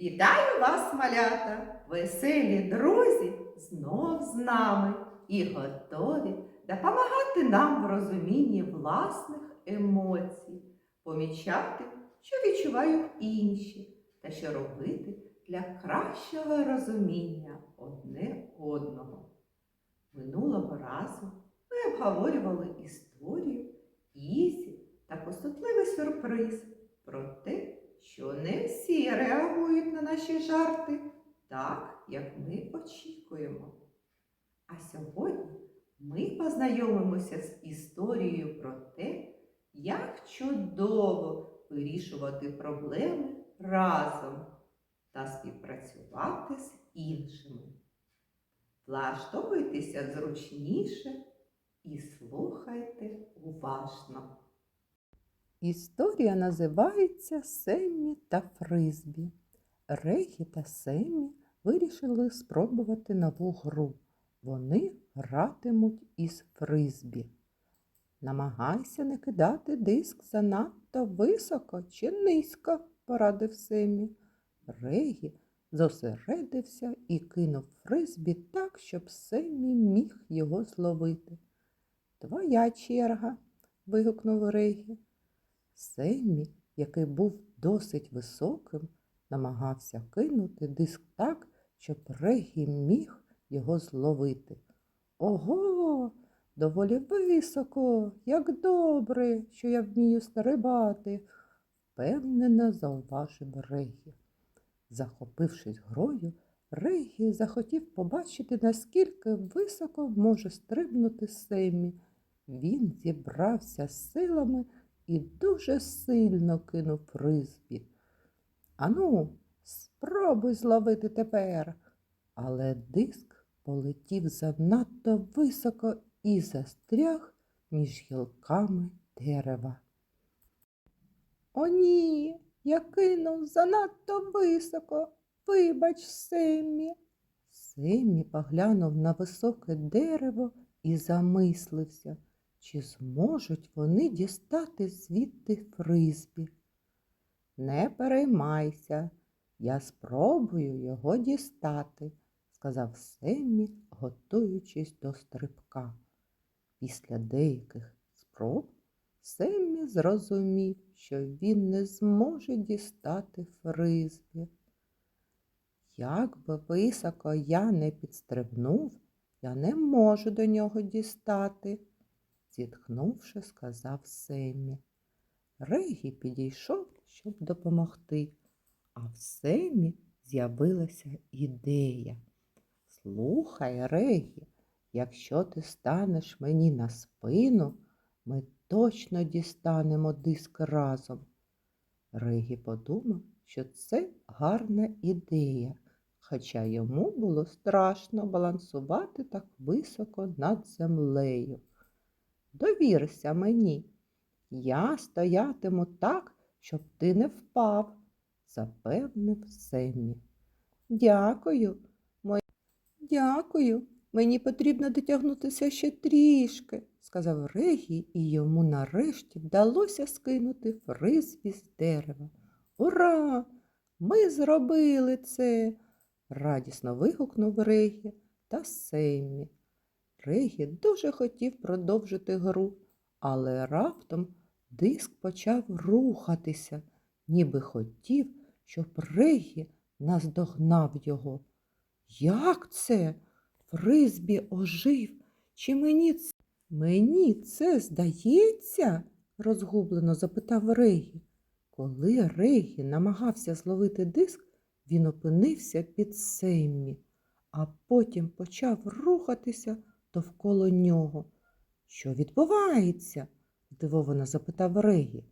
Вітаю вас, малята! Веселі друзі знов з нами і готові допомагати нам в розумінні власних емоцій, помічати, що відчувають інші, та що робити для кращого розуміння одне одного. Минулого разу ми обговорювали історію Ізі та поступливий сюрприз про те, що не всі реагують на наші жарти так, як ми очікуємо. А сьогодні ми познайомимося з історією про те, як чудово вирішувати проблеми разом та співпрацювати з іншими. Влаштовуйтеся зручніше і слухайте уважно. Історія називається Семмі та Фризбі. Регі та Семмі вирішили спробувати нову гру. Вони гратимуть із Фризбі. Намагайся не кидати диск занадто високо чи низько, порадив Семмі. Регі зосередився і кинув Фризбі так, щоб Семмі міг його зловити. Твоя черга. вигукнув Регі. Семмі, який був досить високим, намагався кинути диск так, щоб Регі міг його зловити. Ого, доволі високо, як добре, що я вмію стрибати, впевнено зауважив Регі. Захопившись грою, Регі захотів побачити, наскільки високо може стрибнути Семмі. Він зібрався з силами і дуже сильно кинув фризбі. Ану, спробуй зловити тепер. Але диск полетів занадто високо і застряг між гілками дерева. О, ні, я кинув занадто високо. Вибач, Семмі. Семмі поглянув на високе дерево і замислився. Чи зможуть вони дістати звідти фризбі? Не переймайся, я спробую його дістати, сказав Семмі, готуючись до стрибка. Після деяких спроб Семмі зрозумів, що він не зможе дістати фризбі. Як би високо я не підстрибнув, я не можу до нього дістати зітхнувши, сказав Семі. Регі підійшов, щоб допомогти, а в Семі з'явилася ідея. Слухай, Регі, якщо ти станеш мені на спину, ми точно дістанемо диск разом. Регі подумав, що це гарна ідея, хоча йому було страшно балансувати так високо над землею. Довірся мені. Я стоятиму так, щоб ти не впав, запевнив Семмі. Дякую, мой... Дякую. Мені потрібно дотягнутися ще трішки, сказав Регі, і йому нарешті вдалося скинути фризбі з дерева. Ура! Ми зробили це. радісно вигукнув Регі та Семмі. Регі дуже хотів продовжити гру, але раптом диск почав рухатися, ніби хотів, щоб Регі наздогнав його. Як це? Фризбі ожив? Чи мені це? Мені це здається? розгублено запитав Регі. Коли Регі намагався зловити диск, він опинився під Семмі, а потім почав рухатися довкола нього. Що відбувається? здивовано запитав Регі.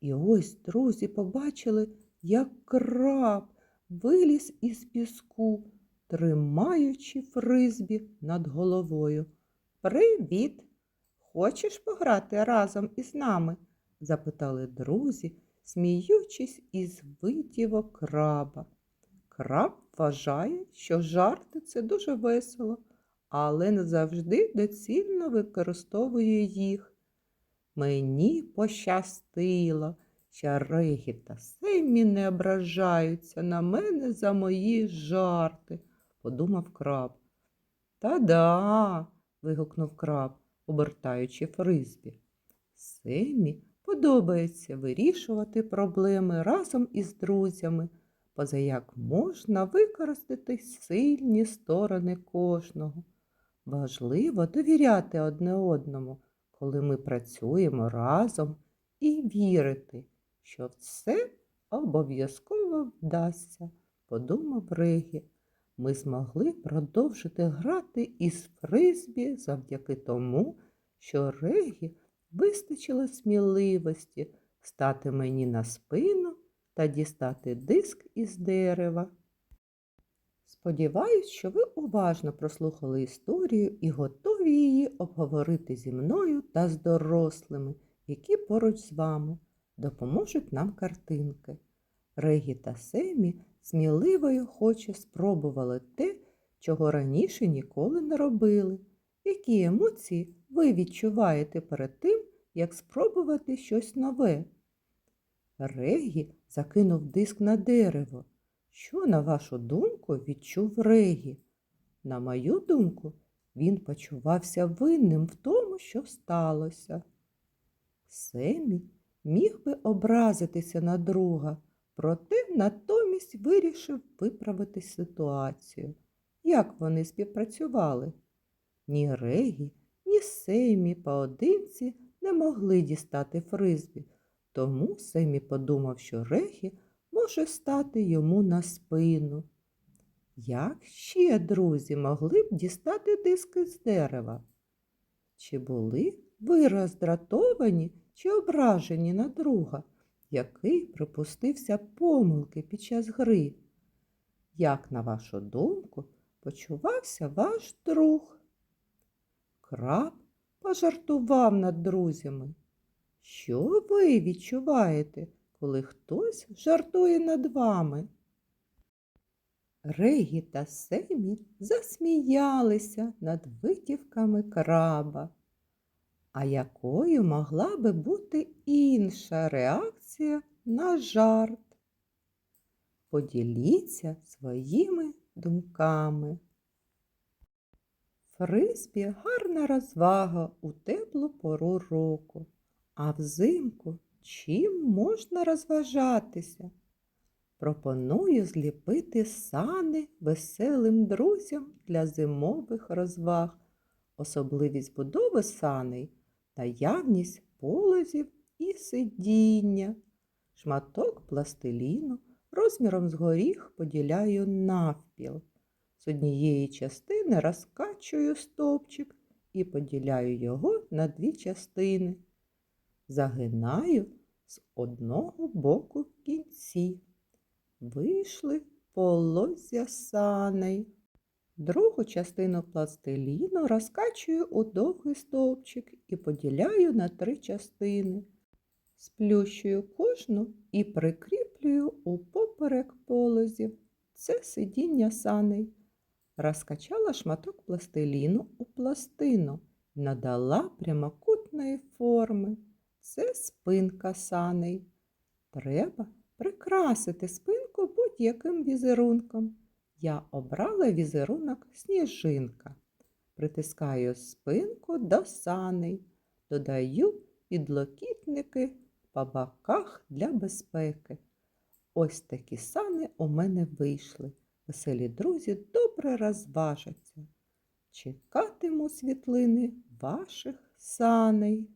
І ось друзі побачили, як краб виліз із піску, тримаючи фризбі над головою. Привіт! Хочеш пограти разом із нами? запитали друзі, сміючись із витівок краба. Краб вважає, що жарти це дуже весело але не завжди доцільно використовує їх. Мені пощастило, Регі та Семмі не ображаються на мене за мої жарти, подумав краб. Та-да. вигукнув краб, обертаючи фризбі. Семі подобається вирішувати проблеми разом із друзями, позаяк можна використати сильні сторони кожного. Важливо довіряти одне одному, коли ми працюємо разом, і вірити, що все обов'язково вдасться, подумав Регі. Ми змогли продовжити грати із фризбі завдяки тому, що Регі вистачило сміливості стати мені на спину та дістати диск із дерева. Сподіваюсь, що ви уважно прослухали історію і готові її обговорити зі мною та з дорослими, які поруч з вами допоможуть нам картинки. Регі та Семі сміливо й охоче спробували те, чого раніше ніколи не робили. Які емоції ви відчуваєте перед тим, як спробувати щось нове? Регі закинув диск на дерево. Що, на вашу думку, відчув Регі? На мою думку, він почувався винним в тому, що сталося. Семі міг би образитися на друга, проте натомість вирішив виправити ситуацію. Як вони співпрацювали? Ні Регі, ні Семі поодинці не могли дістати фризбі, тому Семі подумав, що Регі може стати йому на спину. Як ще друзі могли б дістати диски з дерева? Чи були ви роздратовані чи ображені на друга, який припустився помилки під час гри? Як, на вашу думку, почувався ваш друг? Краб пожартував над друзями. Що ви відчуваєте, коли хтось жартує над вами? Регі та Семі засміялися над витівками краба. А якою могла би бути інша реакція на жарт? Поділіться своїми думками. Фрисбі гарна розвага у теплу пору року, а взимку чим можна розважатися? Пропоную зліпити сани веселим друзям для зимових розваг, особливість будови саней, наявність полозів і сидіння. Шматок пластиліну розміром з горіх поділяю навпіл. З однієї частини розкачую стовпчик і поділяю його на дві частини. Загинаю з одного боку кінці. Вийшли полозя саней. Другу частину пластиліну розкачую у довгий стовпчик і поділяю на три частини. Сплющую кожну і прикріплюю у поперек полозів. Це сидіння саней. Розкачала шматок пластиліну у пластину, надала прямокутної форми. Це спинка саней. Треба прикрасити спинку будь-яким візерунком. Я обрала візерунок сніжинка. Притискаю спинку до саней, додаю підлокітники по боках для безпеки. Ось такі сани у мене вийшли. Веселі друзі добре розважаться. Чекатиму світлини ваших саней.